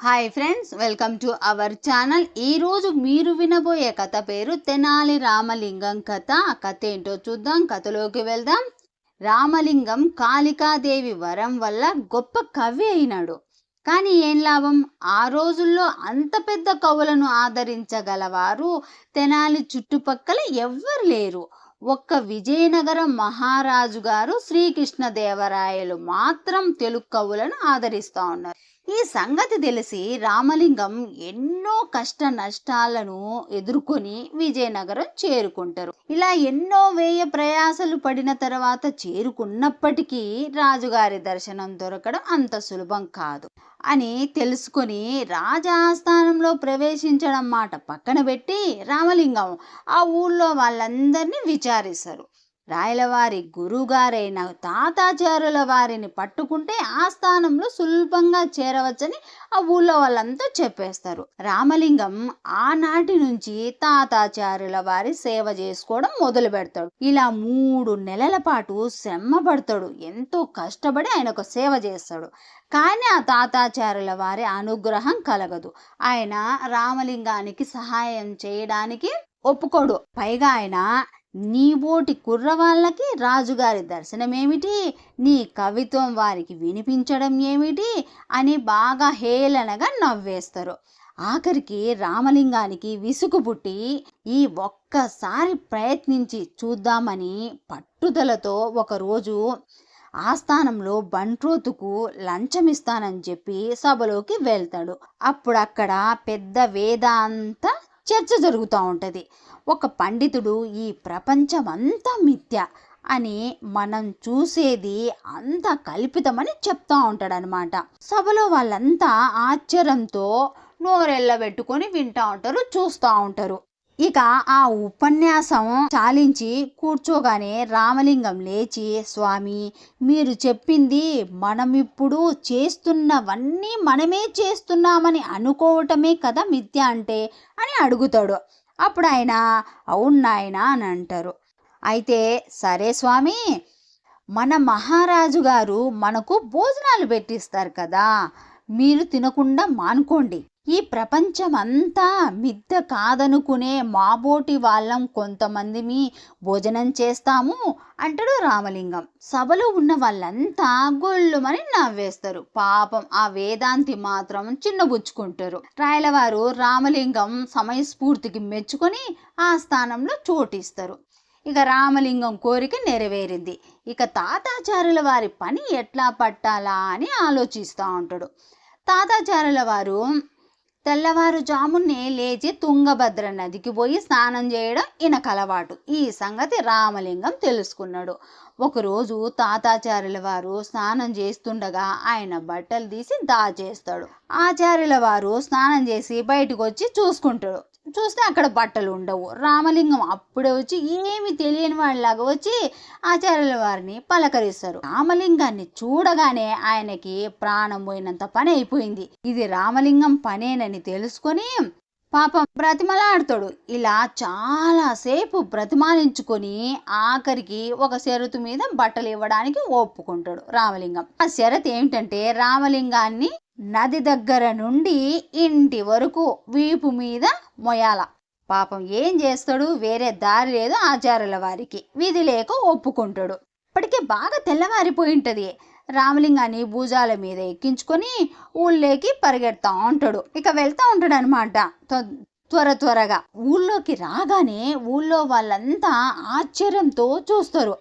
Hi friends welcome to our channel ఈరోజు మీరు వినబోయే కథ పేరు తెనాలి రామలింగం కథ. ఆ కథ ఏంటో చూద్దాం కథలోకి వెళ్దాం. రామలింగం కాళికాదేవి వరం వల్ల గొప్ప కవి అయినాడు. కానీ ఏం లాభం? ఆ రోజుల్లో అంత పెద్ద కవులను ఆదరించగలవారు తెనాలి చుట్టుపక్కల ఎవ్వరు లేరు. ఒక్క విజయనగరం మహారాజు గారు శ్రీకృష్ణదేవరాయలు మాత్రం తెలుగు కవులను ఆదరిస్తూ ఉన్నారు. ఈ సంగతి తెలిసి రామలింగం ఎన్నో కష్ట నష్టాలను ఎదుర్కొని విజయనగరం చేరుకుంటారు. ఇలా ఎన్నో వేయ ప్రయాసలు పడిన తర్వాత చేరుకున్నప్పటికీ రాజుగారి దర్శనం దొరకడం అంత సులభం కాదు అని తెలుసుకొని రాజాస్థానంలో ప్రవేశించడం మాట పక్కన పెట్టి రామలింగం ఆ ఊళ్ళో వాళ్ళందరినీ విచారిస్తారు. రాయలవారి గురుగారైన తాతాచారుల వారిని పట్టుకుంటే ఆ స్థానంలో సులభంగా చేరవచ్చని ఆ ఊళ్ళో వాళ్ళంతా చెప్పేస్తారు. రామలింగం ఆనాటి నుంచి తాతాచార్యుల వారి సేవ చేసుకోవడం మొదలు పెడతాడు. ఇలా మూడు నెలల పాటు శ్రమ పడతాడు. ఎంతో కష్టపడి ఆయన ఒక సేవ చేస్తాడు. కానీ ఆ తాతాచారుల వారి అనుగ్రహం కలగదు. ఆయన రామలింగానికి సహాయం చేయడానికి ఒప్పుకోడు. పైగా ఆయన నీబోటి కుర్రవాళ్ళకి రాజుగారి దర్శనమేమిటి? నీ కవిత్వం వారికి వినిపించడం ఏమిటి? అని బాగా హేళనగా నవ్వేస్తారు. ఆఖరికి రామలింగానికి విసుగు పుట్టి ఈ ఒక్కసారి ప్రయత్నించి చూద్దామని పట్టుదలతో ఒకరోజు ఆస్థానంలో బంట్రోతుకు లంచమిస్తానని చెప్పి సభలోకి వెళ్తాడు. అప్పుడు అక్కడ పెద్ద వేదాంత చర్చ జరుగుతూ ఉంటుంది. ఒక పండితుడు ఈ ప్రపంచమంతా మిథ్య అని మనం చూసేది అంతా కల్పితమని చెప్తా ఉంటాడనమాట సభలో వాళ్ళంతా ఆశ్చర్యంతో నోరెళ్ళబెట్టుకొని వింటూ ఉంటారు చూస్తూ ఉంటారు. ఇక ఆ ఉపన్యాసం చాలించి కూర్చోగానే రామలింగం లేచి స్వామి మీరు చెప్పింది మనం ఇప్పుడు చేస్తున్నవన్నీ మనమే చేస్తున్నామని అనుకోవటమే కదా మిథ్య అంటే? అని అడుగుతాడు. అప్పుడు ఆయన అవును అని అంటారు. అయితే సరే స్వామి మన మహారాజు గారు మనకు భోజనాలు పెట్టిస్తారు కదా మీరు తినకుండా మానుకోండి. ఈ ప్రపంచం అంతా మిద్ద కాదనుకునే మాబోటి వాళ్ళం కొంతమందిని భోజనం చేస్తాము అంటాడు రామలింగం. సభలో ఉన్న వాళ్ళంతా గొళ్ళుమని నవ్వేస్తారు. పాపం ఆ వేదాంతి మాత్రం చిన్నబుచ్చుకుంటారు. రాయలవారు రామలింగం సమయస్ఫూర్తికి మెచ్చుకొని ఆ స్థానంలో చోటిస్తారు. ఇక రామలింగం కోరిక నెరవేరింది. ఇక తాతాచారుల వారి పని ఎట్లా పట్టాలా అని ఆలోచిస్తూ ఉంటాడు. తాతాచారుల వారు తెల్లవారుజామునే లేచి తుంగభద్ర నదికి పోయి స్నానం చేయడం ఈయనకు అలవాటు ఈ సంగతి రామలింగం తెలుసుకున్నాడు. ఒకరోజు తాతాచార్యుల వారు స్నానం చేస్తుండగా ఆయన బట్టలు తీసి దాచేస్తాడు. ఆచార్యుల వారు స్నానం చేసి బయటకు వచ్చి చూసుకుంటాడు. చూస్తే అక్కడ బట్టలు ఉండవు. రామలింగం అప్పుడే వచ్చి ఏమి తెలియని వాళ్ళలాగా వచ్చి ఆచార్యుల వారిని పలకరిస్తారు. రామలింగాన్ని చూడగానే ఆయనకి ప్రాణం పోయినంత పని అయిపోయింది. ఇది రామలింగం పనేనని తెలుసుకొని పాపం బ్రతిమలాడతాడు. ఇలా చాలాసేపు బ్రతిమాలించుకొని ఆఖరికి ఒక షరతు మీద బట్టలు ఇవ్వడానికి ఒప్పుకుంటాడు రామలింగం. ఆ షరత్ ఏమిటంటే రామలింగాన్ని నది దగ్గర నుండి ఇంటి వరకు వీపు మీద మొయాల పాపం ఏం చేస్తాడు? వేరే దారి లేదు ఆచార్యుల వారికి. విధి లేక ఒప్పుకుంటాడు. ఇప్పటికే బాగా తెల్లవారిపోయి ఉంటుంది. రామలింగాన్ని భుజాల మీద ఎక్కించుకొని ఊళ్ళోకి పరిగెడతా ఉంటాడు. ఇక వెళ్తా ఉంటాడు అనమాట త్వర త్వరగా. ఊళ్ళోకి రాగానే ఊళ్ళో వాళ్ళంతా ఆశ్చర్యంతో చూస్తారు.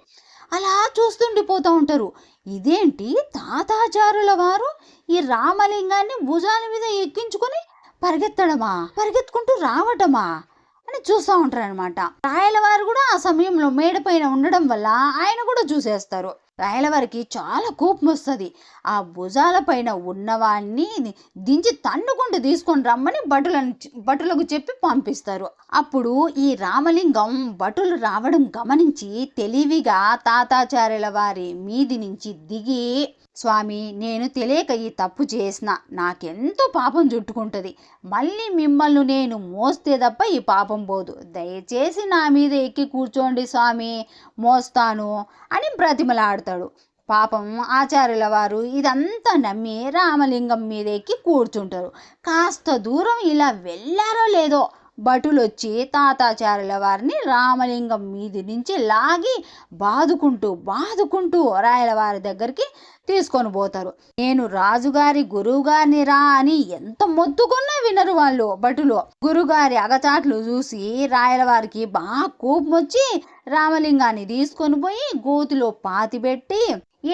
అలా చూస్తుండిపోతూ ఉంటారు. ఇదేంటి తాతాచారుల వారు? ఈ రామలింగాన్ని భుజాల మీద ఎక్కించుకొని పరిగెత్తడమా? పరిగెత్తుకుంటూ రావటమా? అని చూస్తూ ఉంటారు అనమాట రాయల వారు కూడా ఆ సమయంలో మేడపైన ఉండడం వల్ల ఆయన కూడా చూసేస్తారు. రాయలవారికి చాలా కోపం వస్తుంది. ఆ భుజాల పైన ఉన్నవాడిని దించి తన్నుకుంటూ తీసుకొని రమ్మని భటులను భటులకు చెప్పి పంపిస్తారు. అప్పుడు ఈ రామలింగం భటులు రావడం గమనించి తెలివిగా తాతాచార్యుల వారి మీది నుంచి దిగి స్వామి నేను తెలియక ఈ తప్పు చేసిన. నాకెంతో పాపం చుట్టుకుంటుంది. మళ్ళీ మిమ్మల్ని నేను మోస్తే తప్ప ఈ పాపం పోదు. దయచేసి నా మీద ఎక్కి కూర్చోండి స్వామి. మోస్తాను అని బ్రతిమలాడతాడు. పాపం ఆచార్యుల వారు ఇదంతా నమ్మి రామలింగం మీద ఎక్కి కూర్చుంటారు. కాస్త దూరం ఇలా వెళ్ళారో లేదో భటులొచ్చి తాతాచార్యుల వారిని రామలింగం మీది నుంచి లాగి బాదుకుంటూ బాదుకుంటూ రాయల వారి దగ్గరికి తీసుకొని పోతారు. నేను రాజుగారి గురువుగారిని రా అని ఎంత మొత్తుకున్నా వినరు వాళ్ళు భటులు. గురుగారి అగచాట్లు చూసి రాయల వారికి బాగా కోపం వచ్చి రామలింగాన్ని తీసుకొని పోయి గోతిలో పాతిపెట్టి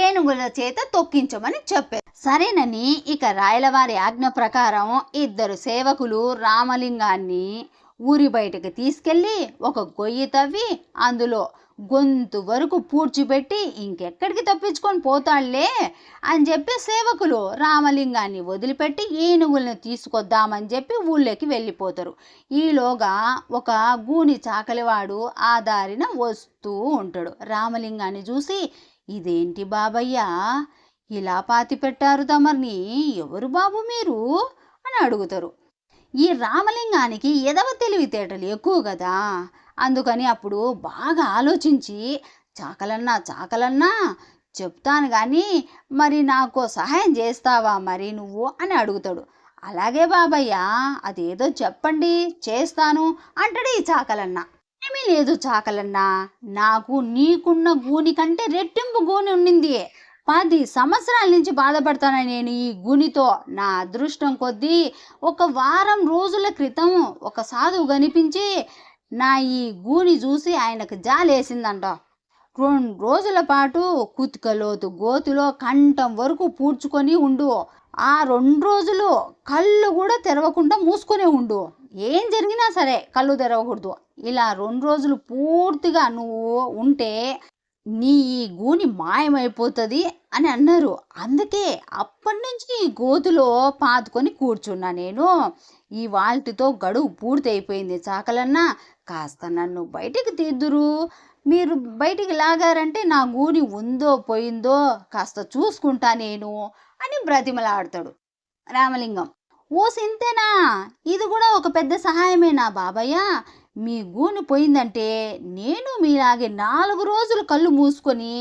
ఏనుగుల చేత తొక్కించమని చెప్పారు. సరేనని ఇక రాయలవారి ఆజ్ఞ ప్రకారం ఇద్దరు సేవకులు రామలింగాన్ని ఊరి బయటకు తీసుకెళ్ళి ఒక గొయ్యి తవ్వి అందులో గొంతు వరకు పూడ్చిపెట్టి ఇంకెక్కడికి తప్పించుకొని పోతాళ్ళే అని చెప్పి సేవకులు రామలింగాన్ని వదిలిపెట్టి ఏనుగులను తీసుకొద్దామని చెప్పి ఊళ్ళోకి వెళ్ళిపోతారు. ఈలోగా ఒక గూని చాకలివాడు ఆ దారిన వస్తూ ఉంటాడు. రామలింగాన్ని చూసి ఇదేంటి బాబయ్య? ఇలా పాతి పెట్టారు తమర్ని. ఎవరు బాబు మీరు? అని అడుగుతారు. ఈ రామలింగానికి ఎదవ తెలివితేటలు ఎక్కువ కదా. అందుకని అప్పుడు బాగా ఆలోచించి చాకలన్నా చాకలన్నా చెప్తాను కానీ మరి నాకు సహాయం చేస్తావా మరి నువ్వు? అని అడుగుతాడు. అలాగే బాబయ్య అదేదో చెప్పండి చేస్తాను అంటాడు ఈ చాకలన్న. ఏమీ లేదు చాకలన్నా. నాకు నీకున్న గూని కంటే రెట్టింపు గూని ఉండింది పది సంవత్సరాల నుంచి బాధపడతాను నేను ఈ గునితో. నా అదృష్టం కొద్దీ ఒక వారం రోజుల క్రితం ఒక సాధువు కనిపించి నా ఈ గూని చూసి ఆయనకు జాలేసిందంట. రెండు రోజుల పాటు కుతికలోతు గోతులో కంఠం వరకు పూడ్చుకొని ఉండు. ఆ రెండు రోజులు కళ్ళు కూడా తెరవకుండా మూసుకునే ఉండు. ఏం జరిగినా సరే కళ్ళు తెరవకూడదు. ఇలా రెండు రోజులు పూర్తిగా నువ్వు ఉంటే నీ ఈ గూని మాయమైపోతుంది అని అన్నారు. అందుకే అప్పటి నుంచి ఈ గోతులో పాతుకొని కూర్చున్నా నేను. ఈ వాల్టితో గడువు పూర్తి అయిపోయింది చాకలన్నా. కాస్త నన్ను బయటికి తీద్దురు. మీరు బయటికి లాగారంటే నా గూని ఉందో పోయిందో కాస్త చూసుకుంటా నేను అని బ్రతిమలాడతాడు రామలింగం. ఓ సింతేనా? ఇది కూడా ఒక పెద్ద సహాయమేనా బాబయ్య? మీ గూని పోయిందంటే నేను మీలాగే నాలుగు రోజులు కళ్ళు మూసుకొని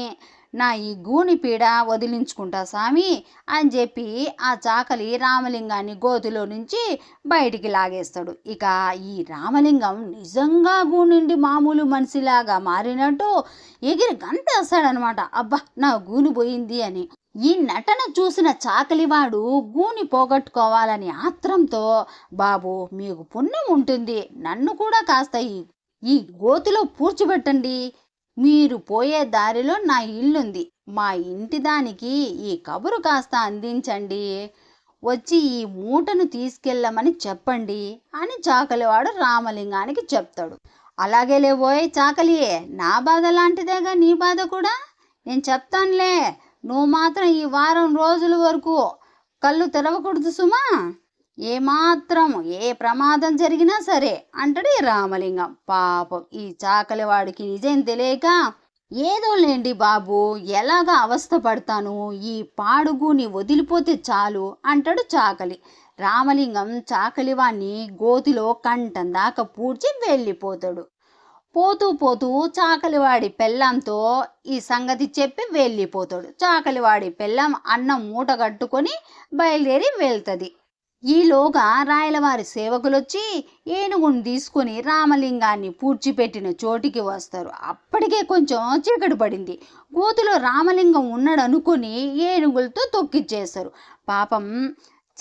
నా ఈ గూని పీడ వదిలించుకుంటా స్వామి అని చెప్పి ఆ చాకలి రామలింగాన్ని గోతిలో నుంచి బయటికి లాగేస్తాడు. ఇక ఈ రామలింగం నిజంగా గూనుండి మామూలు మనిషిలాగా మారినట్టు ఎగిరి గంటేస్తాడనమాట అబ్బా నా గూని పోయింది అని. ఈ నటన చూసిన చాకలివాడు గూని పోగొట్టుకోవాలని ఆత్రంతో బాబు మీకు పుణ్యం ఉంటుంది. నన్ను కూడా కాస్త ఈ గోతిలో పూడ్చిపెట్టండి. మీరు పోయే దారిలో నా ఇల్లుంది. మా ఇంటి దానికి ఈ కబురు కాస్త అందించండి. వచ్చి ఈ మూటను తీసుకెళ్ళమని చెప్పండి అని చాకలివాడు రామలింగానికి చెప్తాడు. అలాగే లేబోయ్ చాకలి నా బాధ లాంటిదేగా నీ బాధ కూడా? నేను చెప్తానులే నువ్వు మాత్రం ఈ వారం రోజుల వరకు కళ్ళు తెరవకూడదు సుమా. ఏమాత్రం ఏ ప్రమాదం జరిగినా సరే అంటాడు ఈ రామలింగం. పాపం ఈ చాకలి వాడికి నిజం తెలియక ఏదో లేండి బాబు ఎలాగ అవస్థ పడతాను? ఈ పాడుగుని వదిలిపోతే చాలు అంటాడు చాకలి. రామలింగం చాకలివాణ్ణి గోతిలో కంఠం దాకా పూడ్చి వెళ్ళిపోతాడు. పోతూ పోతూ చాకలివాడి పెళ్ళంతో ఈ సంగతి చెప్పి వెళ్ళిపోతాడు. చాకలివాడి పెళ్ళం అన్నం మూట కట్టుకొని బయలుదేరి వెళ్తుంది. ఈలోగా రాయలవారి సేవకులొచ్చి ఏనుగును తీసుకుని రామలింగాన్ని పూడ్చిపెట్టిన చోటికి వస్తారు. అప్పటికే కొంచెం చీకటి పడింది. గోతులో రామలింగం ఉన్నాడనుకొని ఏనుగులతో తొక్కిచ్చేస్తారు. పాపం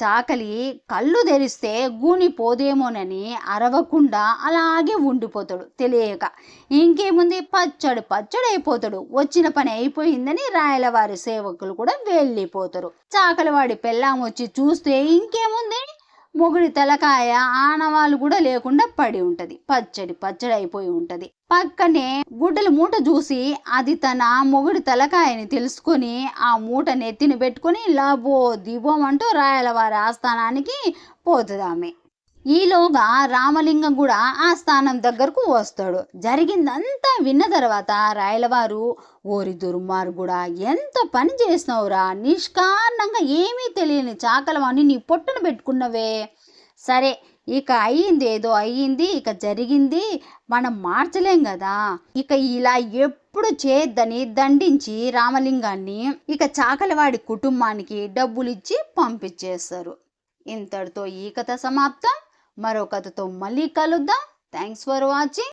చాకలి కళ్ళు తెరిస్తే గూని పోదేమోనని అరవకుండా అలాగే ఉండిపోతాడు. తెలియక ఇంకేముంది? పచ్చడి పచ్చడి అయిపోతాడు వచ్చిన పని అయిపోయిందని రాయలవారి సేవకులు కూడా వెళ్ళిపోతారు. చాకలివాడి పెళ్ళాం వచ్చి చూస్తే ఇంకేముంది? మొగుడి తలకాయ ఆనవాళ్ళు కూడా లేకుండా పడి ఉంటది. పచ్చడి పచ్చడి అయిపోయి ఉంటది. పక్కనే గుడ్డల మూట చూసి అది తన మొగుడి తలకాయని తెలుసుకొని ఆ మూట నెత్తిని పెట్టుకొని లబో దిబోం అంటూ రాయలవారి ఆస్థానానికి పోతుంది ఆమె. ఈలోగా రామలింగం కూడా ఆ స్థానం దగ్గరకు వస్తాడు. జరిగిందంతా విన్న తర్వాత రాయలవారు ఓరి దుర్మార్గుడా ఎంత పని చేసినావురా? నిష్కారణంగా ఏమీ తెలియని చాకలవాణ్ణి నీ పొట్టును పెట్టుకున్నవే. సరే ఇక అయ్యింది ఏదో అయ్యింది ఇక జరిగింది మనం మార్చలేం కదా. ఇక ఇలా ఎప్పుడు చేద్దని దండించి రామలింగాన్ని ఇక చాకలవాడి కుటుంబానికి డబ్బులు ఇచ్చి పంపించేస్తారు. ఇంతటితో ఈ కథ సమాప్తం. మరో కథతో మళ్ళీ కలుద్దాం. Thanks for watching